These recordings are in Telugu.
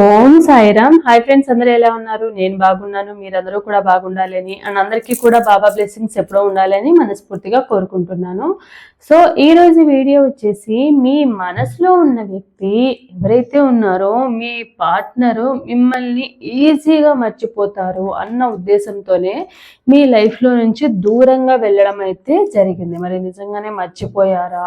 ఓం సాయిరామ్. హాయ్ ఫ్రెండ్స్ అందరూ ఎలా ఉన్నారు? నేను బాగున్నాను మీరందరూ కూడా బాగుండాలని అండ్ అందరికీ కూడా బాబా బ్లెస్సింగ్స్ ఎప్పుడో ఉండాలని మనస్ఫూర్తిగా కోరుకుంటున్నాను. సో ఈరోజు వీడియో వచ్చేసి మీ మనసులో ఉన్న వ్యక్తి ఎవరైతే ఉన్నారో మీ పార్ట్నరు మిమ్మల్ని ఈజీగా మర్చిపోతారు అన్న ఉద్దేశంతోనే మీ లైఫ్లో నుంచి దూరంగా వెళ్ళడం అయితే జరిగింది. మరి నిజంగానే మర్చిపోయారా?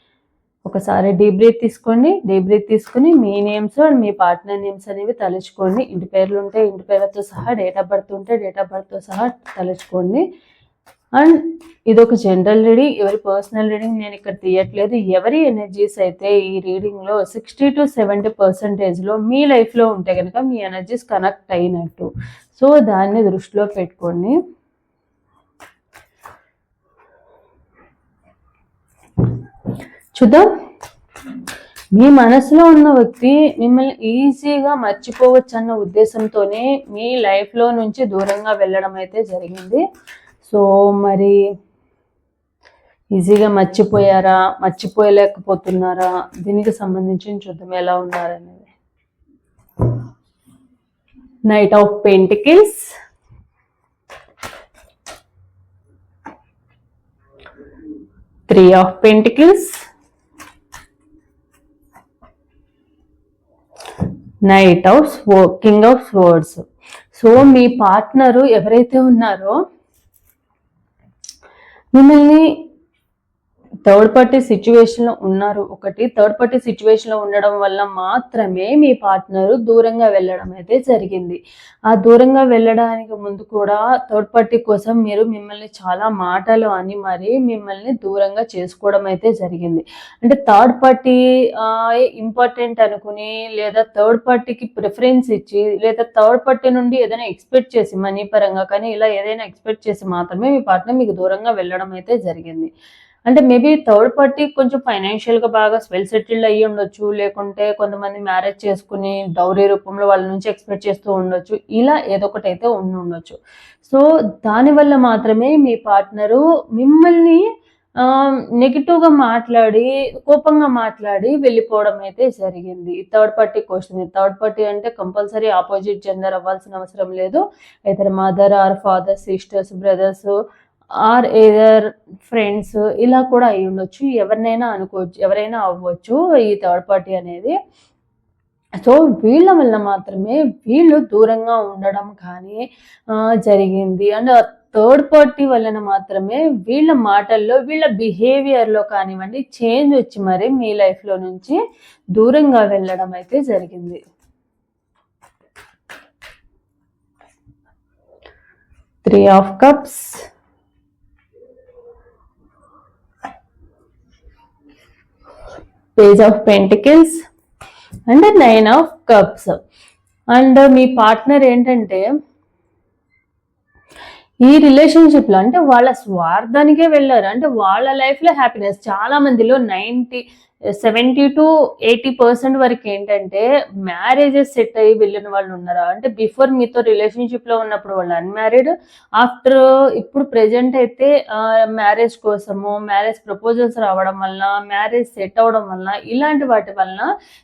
ఒకసారి డీప్ బ్రీత్ తీసుకోండి. డీప్ బ్రీత్ తీసుకుని మీ నేమ్స్ అండ్ మీ పార్ట్నర్ నేమ్స్ అనేవి తలుచుకోండి. ఇంటి పేర్లు ఉంటే ఇంటి పేర్లతో సహా డేట్ ఆఫ్ బర్త్ ఉంటే డేట్ ఆఫ్ బర్త్తో సహా తలుచుకోండి. అండ్ ఇది ఒక జనరల్ రీడింగ్ ఎవరి పర్సనల్ రీడింగ్ నేను ఇక్కడ తీయట్లేదు. ఎవరి ఎనర్జీస్ అయితే ఈ రీడింగ్లో సిక్స్టీ టు సెవెంటీ పర్సెంటేజ్లో మీ లైఫ్లో ఉంటే కనుక మీ ఎనర్జీస్ కనెక్ట్ అయినట్టు. సో దాన్ని దృష్టిలో పెట్టుకోండి. చూద్దాం. మీ మనసులో ఉన్న వ్యక్తి మిమ్మల్ని ఈజీగా మర్చిపోవచ్చు అన్న ఉద్దేశంతోనే మీ లైఫ్లో నుంచి దూరంగా వెళ్ళడం అయితే జరిగింది. సో మరి ఈజీగా మర్చిపోయారా? మర్చిపోయలేకపోతున్నారా? దీనికి సంబంధించి చూద్దాం ఎలా ఉన్నారనేది. Knight of pentacles three of pentacles knight of స్వో king of swords. So మీ పార్ట్నరు ఎవరైతే ఉన్నారో మిమ్మల్ని థర్డ్ పార్టీ సిచ్యువేషన్లో ఉన్నారు. ఒకటి థర్డ్ పార్టీ సిచ్యువేషన్లో ఉండడం వల్ల మాత్రమే మీ పార్ట్నరు దూరంగా వెళ్ళడం అయితే జరిగింది. ఆ దూరంగా వెళ్ళడానికి ముందు కూడా థర్డ్ పార్టీ కోసం మీరు మిమ్మల్ని చాలా మాటలు అని మరి మిమ్మల్ని దూరంగా చేసుకోవడం అయితే జరిగింది. అంటే థర్డ్ పార్టీ ఇంపార్టెంట్ అనుకుని లేదా థర్డ్ పార్టీకి ప్రిఫరెన్స్ ఇచ్చి లేదా థర్డ్ పార్టీ నుండి ఏదైనా ఎక్స్పెక్ట్ చేసి మనీ పరంగా కానీ ఇలా ఏదైనా ఎక్స్పెక్ట్ చేసి మాత్రమే మీ పార్ట్నర్ మీకు దూరంగా వెళ్ళడం అయితే జరిగింది. అంటే మేబీ థర్డ్ పార్టీ కొంచెం ఫైనాన్షియల్గా బాగా వెల్ సెటిల్డ్ అయ్యి ఉండొచ్చు లేకుంటే కొంతమంది మ్యారేజ్ చేసుకుని డౌరీ రూపంలో వాళ్ళ నుంచి ఎక్స్పెక్ట్ చేస్తూ ఉండొచ్చు. ఇలా ఏదో ఒకటి అయితే ఉండి ఉండొచ్చు. సో దానివల్ల మాత్రమే మీ పార్ట్నరు మిమ్మల్ని నెగిటివ్గా మాట్లాడి కోపంగా మాట్లాడి వెళ్ళిపోవడం అయితే జరిగింది. Third party question third party అంటే కంపల్సరీ ఆపోజిట్ జెండర్ అవ్వాల్సిన అవసరం లేదు. అయితే mother or father sisters brothers or other friends ఇలా కూడా అయి ఉండొచ్చు. ఎవరినైనా అనుకోవచ్చు ఎవరైనా అవ్వచ్చు ఈ థర్డ్ పార్టీ అనేది. సో వీళ్ళ వల్ల మాత్రమే వీళ్ళు దూరంగా ఉండడం కానీ జరిగింది. అండ్ థర్డ్ పార్టీ వలన మాత్రమే వీళ్ళ మాటల్లో వీళ్ళ బిహేవియర్లో కానివ్వండి చేంజ్ వచ్చి మరి మీ లైఫ్లో నుంచి దూరంగా వెళ్ళడం అయితే జరిగింది. Three of cups. Page of pentacles and nine of cups and me partner ఏంటంటే ఈ రిలేషన్షిప్లో అంటే వాళ్ళ స్వార్థానికే వెళ్ళారు. అంటే వాళ్ళ లైఫ్లో హ్యాపీనెస్ చాలా మందిలో ninety seventy to eighty percent వరకు ఏంటంటే మ్యారేజెస్ సెట్ అయ్యి వెళ్ళిన వాళ్ళు ఉన్నారా? అంటే బిఫోర్ మీతో రిలేషన్షిప్లో ఉన్నప్పుడు వాళ్ళు అన్మ్యారీడ్ ఆఫ్టర్ ఇప్పుడు ప్రెజెంట్ అయితే మ్యారేజ్ కోసము మ్యారేజ్ ప్రపోజల్స్ రావడం వల్ల మ్యారేజ్ సెట్ అవడం వల్ల ఇలాంటి వాటి వలన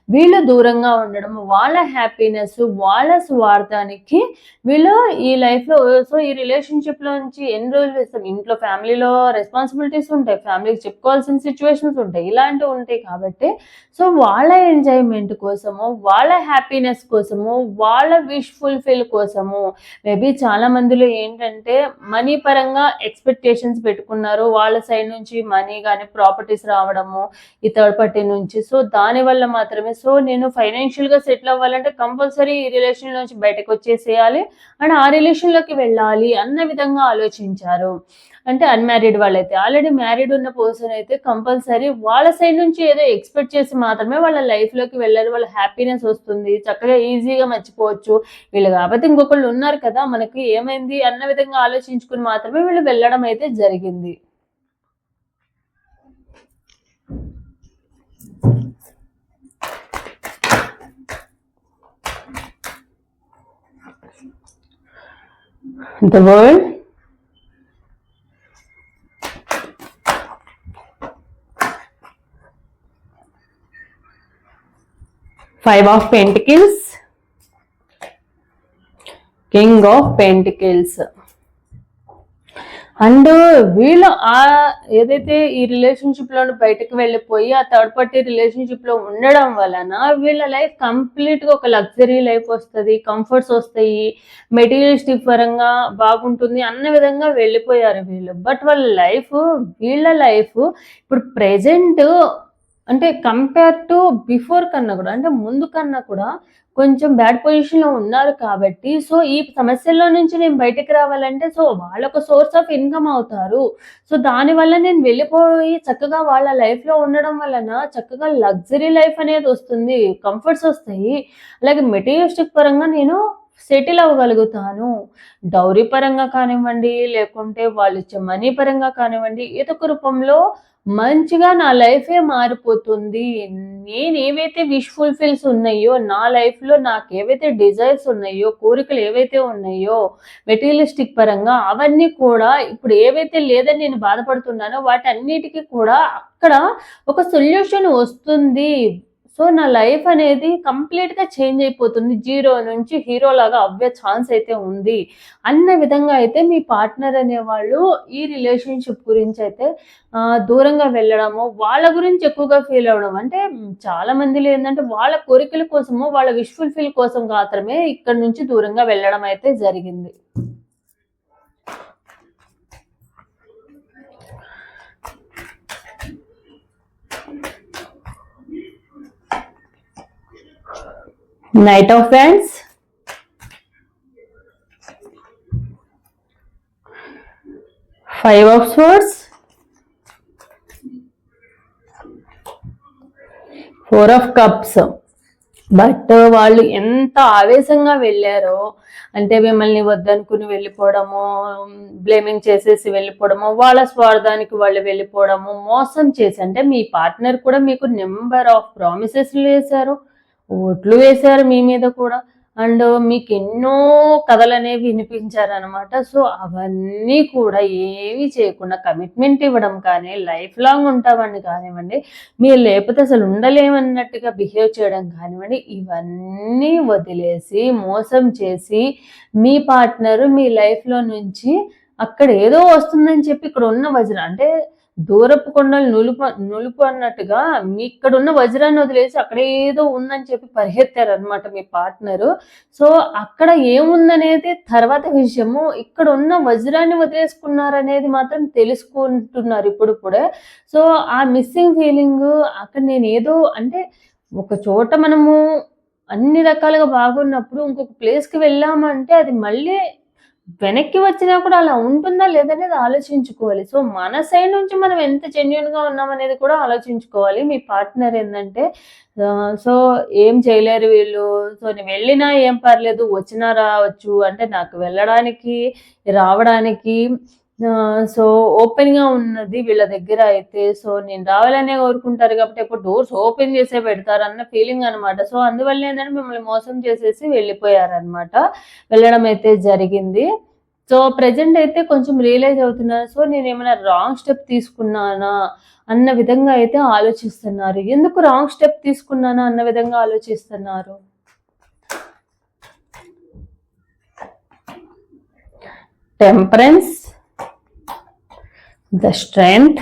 వీళ్ళు దూరంగా ఉండడం వాళ్ళ హ్యాపీనెస్ వాళ్ళ స్వార్థానికి వీళ్ళు ఈ లైఫ్లో సో ఈ రిలేషన్షిప్లో నుంచి ఎన్ని రోజులు ఇస్తాం ఇంట్లో ఫ్యామిలీలో రెస్పాన్సిబిలిటీస్ ఉంటాయి ఫ్యామిలీకి చెప్పుకోవాల్సిన సిచ్యువేషన్స్ ఉంటాయి ఇలాంటివి ఉంటాయి కాబట్టి సో వాళ్ళ ఎంజాయ్మెంట్ కోసము వాళ్ళ హ్యాపీనెస్ కోసము వాళ్ళ విష్ ఫుల్ఫిల్ కోసము మేబీ చాలా మందిలో ఏంటంటే మనీ పరంగా ఎక్స్పెక్టేషన్స్ పెట్టుకున్నారు. వాళ్ళ సైడ్ నుంచి మనీ కానీ ప్రాపర్టీస్ రావడము ఈ థర్డ్ పార్టీ నుంచి. సో దానివల్ల మాత్రమే సో నేను ఫైనాన్షియల్గా సెటిల్ అవ్వాలంటే కంపల్సరీ ఈ రిలేషన్ నుంచి బయటకు వచ్చేసేయాలి. అండ్ ఆ రిలేషన్లోకి వెళ్ళాలి అన్న విధంగా ఆలోచించారు. అంటే అన్మ్యారీడ్ వాళ్ళైతే. ఆల్రెడీ మ్యారీడ్ ఉన్న పర్సన్ అయితే కంపల్సరీ వాళ్ళ సైడ్ నుంచి ఏదో ఎక్స్పెక్ట్ చేసి మాత్రమే వాళ్ళ లైఫ్లోకి వెళ్ళారు. వాళ్ళ హ్యాపీనెస్ వస్తుంది. చక్కగా ఈజీగా మర్చిపోవచ్చు. వీళ్ళు కాకపోతే ఇంకొకళ్ళు ఉన్నారు కదా మనకి ఏమైంది అన్న విధంగా ఆలోచించుకుని మాత్రమే వీళ్ళు వెళ్ళడం అయితే జరిగింది. the world five of pentacles. King of pentacles. And వీళ్ళు ఆ ఏదైతే ఈ రిలేషన్షిప్లో బయటకు వెళ్ళిపోయి ఆ థర్డ్ పార్టీ రిలేషన్షిప్లో ఉండడం వలన వీళ్ళ లైఫ్ కంప్లీట్గా ఒక లగ్జరీ లైఫ్ వస్తుంది కంఫర్ట్స్ వస్తాయి మెటీరియలిస్టిక్ పరంగా బాగుంటుంది అన్న విధంగా వెళ్ళిపోయారు వీళ్ళు. బట్ వాళ్ళ లైఫ్ వీళ్ళ లైఫ్ ఇప్పుడు ప్రెజెంట్ అంటే కంపేర్ టు బిఫోర్ కన్నా కూడా అంటే ముందు కన్నా కూడా కొంచెం బ్యాడ్ పొజిషన్లో ఉన్నారు కాబట్టి సో ఈ సమస్యల్లో నుంచి నేను బయటకు రావాలంటే సో వాళ్ళొక సోర్స్ ఆఫ్ ఇన్కమ్ అవుతారు. సో దానివల్ల నేను వెళ్ళిపోయి చక్కగా వాళ్ళ లైఫ్లో ఉండడం వలన చక్కగా లగ్జరీ లైఫ్ అనేది వస్తుంది కంఫర్ట్స్ వస్తాయి. అలాగే మెటీరియలిస్టిక్ పరంగా నేను సెటిల్ అవ్వగలుగుతాను. డౌరీ పరంగా కానివ్వండి లేకుంటే వాళ్ళు ఇచ్చే మనీ పరంగా కానివ్వండి ఏదో ఒక రూపంలో మంచిగా నా లైఫే మారిపోతుంది. నేను ఏవైతే విష్ ఫుల్ఫిల్స్ ఉన్నాయో నా లైఫ్లో నాకు ఏవైతే డిజైర్స్ ఉన్నాయో కోరికలు ఏవైతే ఉన్నాయో మెటీరియలిస్టిక్ పరంగా అవన్నీ కూడా ఇప్పుడు ఏవైతే లేదని నేను బాధపడుతున్నానో వాటన్నిటికీ కూడా అక్కడ ఒక సొల్యూషన్ వస్తుంది. సో నా లైఫ్ అనేది కంప్లీట్గా చేంజ్ అయిపోతుంది. జీరో నుంచి హీరో లాగా అవ్వే ఛాన్స్ అయితే ఉంది. అన్న విధంగా అయితే మీ పార్ట్నర్ అనేవాళ్ళు ఈ రిలేషన్షిప్ గురించి అయితే దూరంగా వెళ్ళడము వాళ్ళ గురించి ఎక్కువగా ఫీల్ అవ్వడం అంటే చాలా మందిలో ఏంటంటే వాళ్ళ కోరికల కోసము వాళ్ళ విష్ ఫుల్ఫిల్ కోసం మాత్రమే ఇక్కడ నుంచి దూరంగా వెళ్ళడం అయితే జరిగింది. Knight of Wands. Five of swords four of cups but వాళ్ళు ఎంత ఆవేశంగా వెళ్ళారో అంటే మిమ్మల్ని వద్దనుకుని వెళ్ళిపోవడము బ్లేమింగ్ చేసేసి వెళ్ళిపోవడము వాళ్ళ స్వార్థానికి వాళ్ళు వెళ్ళిపోవడము మోసం చేసి అంటే మీ పార్ట్నర్ కూడా మీకు నెంబర్ ఆఫ్ ప్రామిసెస్లు వేశారు. ఓట్లు వేశారు మీ మీద కూడా. అండ్ మీకు ఎన్నో కథలు అనేవి వినిపించారనమాట సో అవన్నీ కూడా ఏవి చేయకుండా కమిట్మెంట్ ఇవ్వడం కానీ లైఫ్ లాంగ్ ఉంటామని కానివ్వండి మీరు లేకపోతే అసలు ఉండలేమన్నట్టుగా బిహేవ్ చేయడం కానివ్వండి ఇవన్నీ వదిలేసి మోసం చేసి మీ పార్ట్నరు మీ లైఫ్లో నుంచి అక్కడ ఏదో వస్తుందని చెప్పి ఇక్కడ ఉన్న వజ్ర. అంటే దూరపు కొండలు నులుపు నులుపు అన్నట్టుగా మీ ఇక్కడ ఉన్న వజ్రాన్ని వదిలేసి అక్కడ ఏదో ఉందని చెప్పి పరిగెత్తారు అనమాట మీ పార్ట్నరు. సో అక్కడ ఏముందనేది తర్వాత విషయము. ఇక్కడ ఉన్న వజ్రాన్ని వదిలేసుకున్నారనేది మాత్రం తెలుసుకుంటున్నారు ఇప్పుడు కూడా. సో ఆ మిస్సింగ్ ఫీలింగ్ అక్కడ నేను ఏదో అంటే ఒక చోట మనము అన్ని రకాలుగా బాగున్నప్పుడు ఇంకొక ప్లేస్కి వెళ్ళామంటే అది మళ్ళీ వెనక్కి వచ్చినా కూడా అలా ఉంటుందా లేదనేది ఆలోచించుకోవాలి. సో మన సైడ్ నుంచి మనం ఎంత జెన్యున్గా ఉన్నామనేది కూడా ఆలోచించుకోవాలి. మీ పార్ట్నర్ ఏంటంటే సో ఏం చేయలేరు వీళ్ళు. సో నేను వెళ్ళినా ఏం పర్లేదు వచ్చినా రావచ్చు. అంటే నాకు వెళ్ళడానికి రావడానికి సో ఓపెన్గా ఉన్నది వీళ్ళ దగ్గర అయితే. సో నేను రావాలనే కోరుకుంటారు కాబట్టి ఎప్పుడు డోర్స్ ఓపెన్ చేసే పెడతారు అన్న ఫీలింగ్ అనమాట సో అందువల్ల ఏంటంటే మిమ్మల్ని మోసం చేసేసి వెళ్ళిపోయారనమాట వెళ్ళడం అయితే జరిగింది. సో ప్రజెంట్ అయితే కొంచెం రియలైజ్ అవుతున్నారు. సో నేను ఏమైనా రాంగ్ స్టెప్ తీసుకున్నానా అన్న విధంగా అయితే ఆలోచిస్తున్నారు. ఎందుకు రాంగ్ స్టెప్ తీసుకున్నానా అన్న విధంగా ఆలోచిస్తున్నారు? టెంపరెన్స్ the strength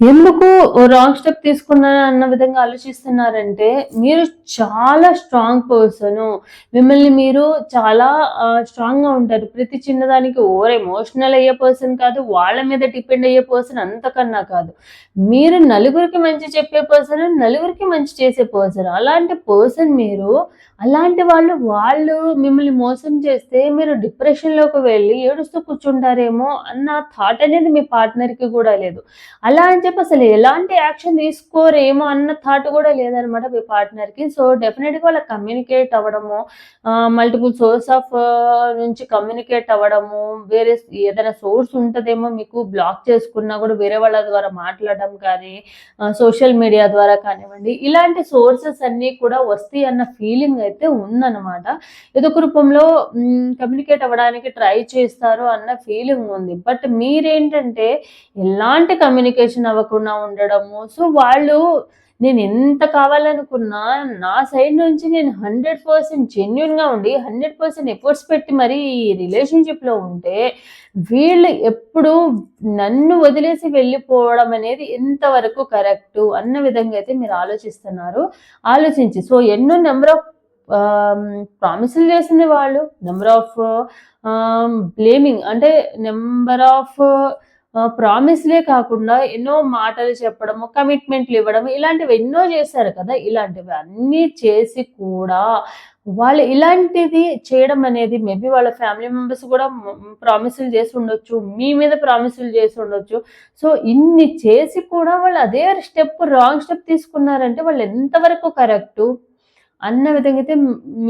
ఎందుకు రాంగ్ స్టెప్ తీసుకున్నాను అన్న విధంగా ఆలోచిస్తున్నారంటే మీరు చాలా స్ట్రాంగ్ పర్సన్ మిమ్మల్ని మీరు చాలా స్ట్రాంగ్గా ఉంటారు. ప్రతి చిన్నదానికి ఓవర్ ఎమోషనల్ అయ్యే పర్సన్ కాదు వాళ్ళ మీద డిపెండ్ అయ్యే పర్సన్ అంతకన్నా కాదు. మీరు నలుగురికి మంచి చెప్పే పర్సన్ నలుగురికి మంచి చేసే పర్సన్ అలాంటి పర్సన్ మీరు అలాంటి వాళ్ళు వాళ్ళు మిమ్మల్ని మోసం చేస్తే మీరు డిప్రెషన్లోకి వెళ్ళి ఏడుస్తూ కూర్చుంటారేమో అన్న థాట్ అనేది మీ పార్ట్నర్కి కూడా లేదు. అలా అని చెప్పి అసలు ఎలాంటి యాక్షన్ తీసుకోరేమో అన్న థాట్ కూడా లేదనమాట మీ పార్ట్నర్కి సో డెఫినెట్గా వాళ్ళ కమ్యూనికేట్ అవ్వడము మల్టిపుల్ సోర్స్ ఆఫ్ నుంచి కమ్యూనికేట్ అవ్వడము వేరే ఏదైనా సోర్స్ ఉంటుందేమో మీకు బ్లాక్ చేసుకున్నా కూడా వేరే వాళ్ళ ద్వారా మాట్లాడడం కానీ సోషల్ మీడియా ద్వారా కానివ్వండి ఇలాంటి సోర్సెస్ అన్నీ కూడా వస్తాయి అన్న ఫీలింగ్ అయితే ఉందన్నమాట ఏదో రూపంలో కమ్యూనికేట్ అవ్వడానికి ట్రై చేస్తారు అన్న ఫీలింగ్ ఉంది. బట్ మీరేంటంటే ఎలాంటి కమ్యూనికేషన్ అవ్వకుండా ఉండడము. సో వాళ్ళు నేను ఎంత కావాలనుకున్నా నా సైడ్ నుంచి నేను హండ్రెడ్ పర్సెంట్ జెన్యున్గా ఉండి హండ్రెడ్ పర్సెంట్ ఎఫర్ట్స్ పెట్టి మరి ఈ రిలేషన్షిప్లో ఉంటే వీళ్ళు ఎప్పుడు నన్ను వదిలేసి వెళ్ళిపోవడం అనేది ఎంతవరకు కరెక్ట్ అన్న విధంగా అయితే మీరు ఆలోచిస్తున్నారు. ఆలోచించి సో ఎన్నో నెంబర్ ఆఫ్ ప్రామిసులు చేసింది వాళ్ళు. నెంబర్ ఆఫ్ బ్లేమింగ్ అంటే నెంబర్ ఆఫ్ ప్రామిస్లే కాకుండా ఎన్నో మాటలు చెప్పడము కమిట్మెంట్లు ఇవ్వడం ఇలాంటివి ఎన్నో చేశారు కదా. ఇలాంటివి అన్నీ చేసి కూడా వాళ్ళు ఇలాంటిది చేయడం అనేది మేబీ వాళ్ళ ఫ్యామిలీ మెంబర్స్ కూడా ప్రామిసులు చేసి ఉండొచ్చు మీ మీద ప్రామిసులు చేసి ఉండొచ్చు. సో ఇన్ని చేసి కూడా వాళ్ళు అదే స్టెప్ రాంగ్ స్టెప్ తీసుకున్నారంటే వాళ్ళు ఎంతవరకు కరెక్టు? అన్న విధంగా అయితే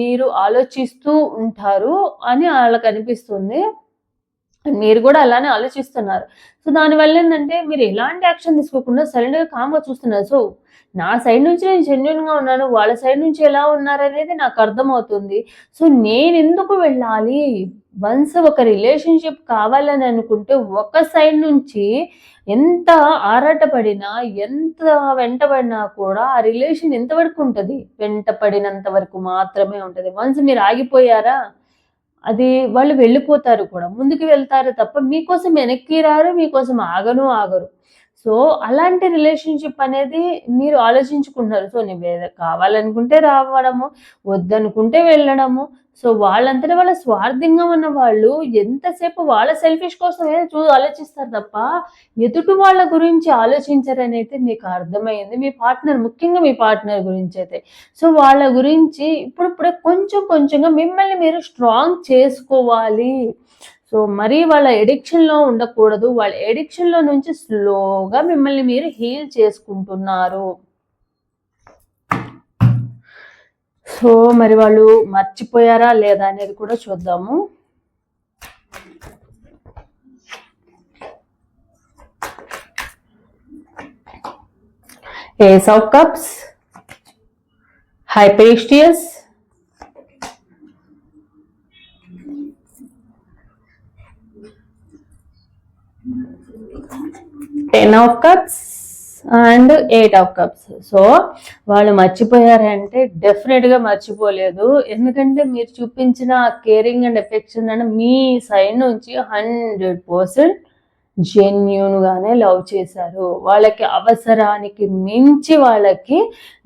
మీరు ఆలోచిస్తూ ఉంటారు అని వాళ్ళకి అనిపిస్తుంది. మీరు కూడా అలానే ఆలోచిస్తున్నారు. సో దానివల్ల ఏంటంటే మీరు ఎలాంటి యాక్షన్ తీసుకోకుండా సైలెంట్గా కామ్గా చూస్తున్నారు. సో నా సైడ్ నుంచి నేను జెన్యున్గా ఉన్నాను వాళ్ళ సైడ్ నుంచి ఎలా ఉన్నారనేది నాకు అర్థమవుతుంది. సో నేను ఎందుకు వెళ్ళాలి? వన్స్ ఒక రిలేషన్షిప్ కావాలని అనుకుంటే ఒక సైడ్ నుంచి ఎంత ఆరాటపడినా ఎంత వెంటబడినా కూడా ఆ రిలేషన్ ఎంతవరకు ఉంటుంది? వెంటపడినంత వరకు మాత్రమే ఉంటుంది. వన్స్ మీరు ఆగిపోయారా? అది వాళ్ళు వెళ్ళిపోతారు కూడా. ముందుకు వెళ్తారు తప్ప మీకోసం వెనక్కి రారు మీకోసం ఆగను ఆగరు. సో అలాంటి రిలేషన్షిప్ అనేది మీరు ఆలోచించుకుంటున్నారు. సో నేను కావాలనుకుంటే రావడము వద్దనుకుంటే వెళ్ళడము. సో వాళ్ళంతటా వాళ్ళ స్వార్థంగా ఉన్న వాళ్ళు ఎంతసేపు వాళ్ళ సెల్ఫిష్ కోసమే చూ ఆలోచిస్తారు తప్ప ఎదుటి వాళ్ళ గురించి ఆలోచించరని అయితే మీకు అర్థమైంది. మీ పార్ట్నర్ ముఖ్యంగా మీ పార్ట్నర్ గురించి అయితే. సో వాళ్ళ గురించి ఇప్పుడిప్పుడే కొంచెం కొంచెంగా మిమ్మల్ని మీరు స్ట్రాంగ్ చేసుకోవాలి. సో మరీ వాళ్ళ ఎడిక్షన్లో ఉండకూడదు. వాళ్ళ ఎడిక్షన్లో నుంచి స్లోగా మిమ్మల్ని మీరు హీల్ చేసుకుంటున్నారు. సో మరి వాళ్ళు మర్చిపోయారా లేదా అనేది కూడా చూద్దాము. Ace of cups? హైపేస్టియస్ ten of cups and eight of cups so వాళ్ళు మర్చిపోయారంటే డెఫినెట్గా మర్చిపోలేదు. ఎందుకంటే మీరు చూపించిన కేరింగ్ అండ్ ఎఫెక్షన్ అని మీ సైడ్ నుంచి హండ్రెడ్ పర్సెంట్ జెన్యున్గానే లవ్ చేశారు. వాళ్ళకి అవసరానికి మించి వాళ్ళకి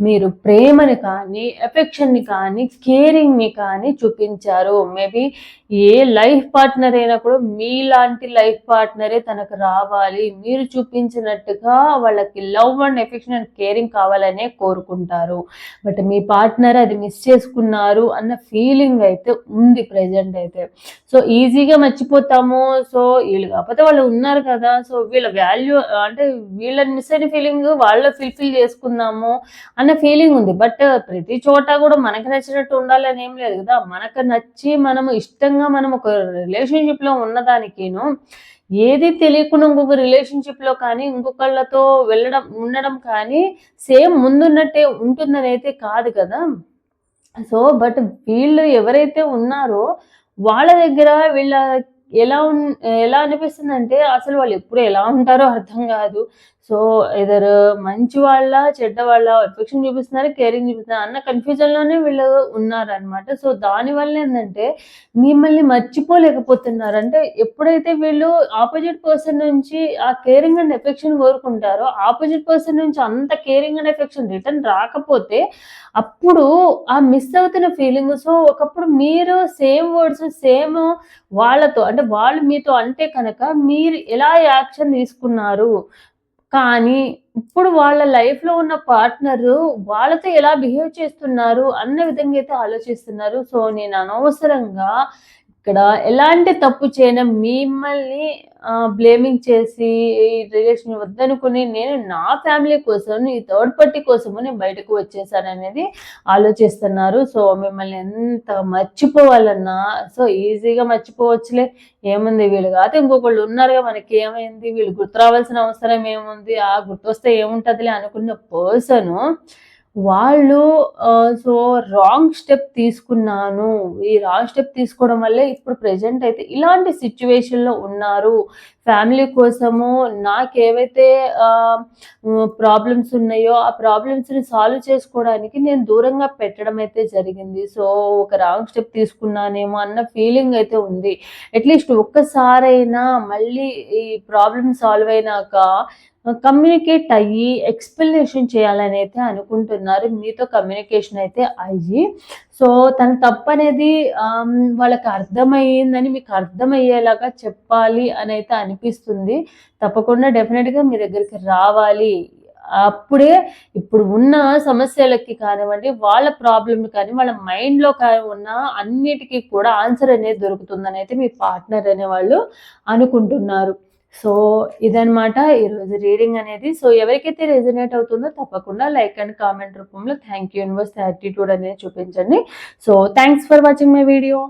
మీరు ప్రేమని కానీ ఎఫెక్షన్ని కానీ కేరింగ్ని కానీ చూపించారు. మేబీ ఏ లైఫ్ పార్ట్నర్ అయినా కూడా మీలాంటి లైఫ్ పార్ట్నరే తనకు రావాలి. మీరు చూపించినట్టుగా వాళ్ళకి love and affection and caring కావాలనే కోరుకుంటారు. బట్ మీ పార్ట్నర్ అది మిస్ చేసుకున్నారు అన్న ఫీలింగ్ అయితే ఉంది ప్రజెంట్ అయితే. సో ఈజీగా మర్చిపోతాము. సో వీళ్ళు కాకపోతే వాళ్ళు ఉన్నారు కదా. సో వీళ్ళ వాల్యూ అంటే వీళ్ళ మిస్ అయిన ఫీలింగ్ వాళ్ళ ఫిల్ఫిల్ చేసుకుందాము అన్న ఫీలింగ్ ఉంది. బట్ ప్రతి చోట కూడా మనకు నచ్చినట్టు ఉండాలని ఏం లేదు కదా. మనకు నచ్చి మనము ఇష్టంగా మనం ఒక రిలేషన్షిప్లో ఉన్నదానికిను ఏది తెలియకుండా ఇంకొక రిలేషన్షిప్లో కానీ ఇంకొకళ్ళతో వెళ్ళడం ఉండడం కానీ సేమ్ ముందున్నట్టే ఉంటుందని అయితే కాదు కదా. సో బట్ వీళ్ళు ఎవరైతే ఉన్నారో వాళ్ళ దగ్గర వీళ్ళ ఎలా ఉన్ ఎలా అనిపిస్తుంది అంటే అసలు వాళ్ళు ఎప్పుడు ఎలా ఉంటారో అర్థం కాదు. సో ఇద్దరు మంచి వాళ్ళ చెడ్డ వాళ్ళ ఎఫెక్షన్ చూపిస్తున్నారు కేరింగ్ చూపిస్తున్నారు అన్న కన్ఫ్యూజన్లోనే వీళ్ళు ఉన్నారనమాట సో దానివల్ల ఏంటంటే మిమ్మల్ని మర్చిపోలేకపోతున్నారు. అంటే ఎప్పుడైతే వీళ్ళు ఆపోజిట్ పర్సన్ నుంచి ఆ కేరింగ్ అండ్ ఎఫెక్షన్ కోరుకుంటారో ఆపోజిట్ పర్సన్ నుంచి అంత కేరింగ్ అండ్ ఎఫెక్షన్ రిటర్న్ రాకపోతే అప్పుడు ఆ మిస్ అవుతున్న ఫీలింగ్ సో ఒకప్పుడు మీరు సేమ్ వర్డ్స్ సేమ్ వాళ్ళతో అంటే వాళ్ళు మీతో అంటే కనుక మీరు ఎలా యాక్షన్ తీసుకున్నారు? కానీ ఇప్పుడు వాళ్ళ లైఫ్లో ఉన్న పార్ట్నర్ వాళ్ళతో ఎలా బిహేవ్ చేస్తున్నారు అన్న విధంగా అయితే ఆలోచిస్తున్నారు. సో నేను అనవసరంగా ఇక్కడ ఎలాంటి తప్పు చేయను మిమ్మల్ని బ్లేమింగ్ చేసి ఈ రిలేషన్ వద్దనుకుని నేను నా ఫ్యామిలీ కోసం ఈ థర్డ్ పార్టీ కోసము నేను బయటకు వచ్చేసాను అనేది ఆలోచిస్తున్నారు. సో మిమ్మల్ని ఎంత మర్చిపోవాలన్నా సో ఈజీగా మర్చిపోవచ్చులే. ఏముంది? వీళ్ళు కాదు ఇంకొకళ్ళు ఉన్నారుగా మనకి ఏమైంది? వీళ్ళు గుర్తు రావాల్సిన అవసరం ఏముంది? ఆ గుర్తొస్తే ఏముంటుందిలే అనుకున్న పర్సను వాళ్ళు సో రాంగ్ స్టెప్ తీసుకున్నాను. ఈ రాంగ్ స్టెప్ తీసుకోవడం వల్లే ఇప్పుడు ప్రజెంట్ అయితే ఇలాంటి సిచ్యువేషన్లో ఉన్నారు. ఫ్యామిలీ కోసము నాకు ఏవైతే ప్రాబ్లమ్స్ ఉన్నాయో ఆ ప్రాబ్లమ్స్ని సాల్వ్ చేసుకోవడానికి నేను దూరంగా పెట్టడం అయితే జరిగింది. సో ఒక రాంగ్ స్టెప్ తీసుకున్నానేమో అన్న ఫీలింగ్ అయితే ఉంది. అట్లీస్ట్ ఒక్కసారైనా మళ్ళీ ఈ ప్రాబ్లమ్ సాల్వ్ అయినాక కమ్యూనికేట్ అయ్యి ఎక్స్ప్లెనేషన్ చేయాలని అయితే అనుకుంటున్నారు. మీతో కమ్యూనికేషన్ అయితే అయ్యి. సో తన తప్పు అనేది వాళ్ళకి అర్థమయ్యిందని మీకు అర్థమయ్యేలాగా చెప్పాలి అని అయితే అనిపిస్తుంది. తప్పకుండా డెఫినెట్గా మీ దగ్గరికి రావాలి. అప్పుడే ఇప్పుడు ఉన్న సమస్యలకి కానివ్వండి వాళ్ళ ప్రాబ్లమ్ కానీ వాళ్ళ మైండ్లో కానీ ఉన్న అన్నిటికీ కూడా ఆన్సర్ అనేది దొరుకుతుందని అయితే మీ పార్ట్నర్ అనేవాళ్ళు అనుకుంటున్నారు. సో ఇదనమాట ఈరోజు రీడింగ్ అనేది. సో ఎవరికైతే రెజినేట్ అవుతుందో తప్పకుండా లైక్ అండ్ కామెంట్ రూపంలో థ్యాంక్ యూ యూనివర్స్ యాటిట్యూడ్ అనేది చూపించండి. So thanks for watching my video.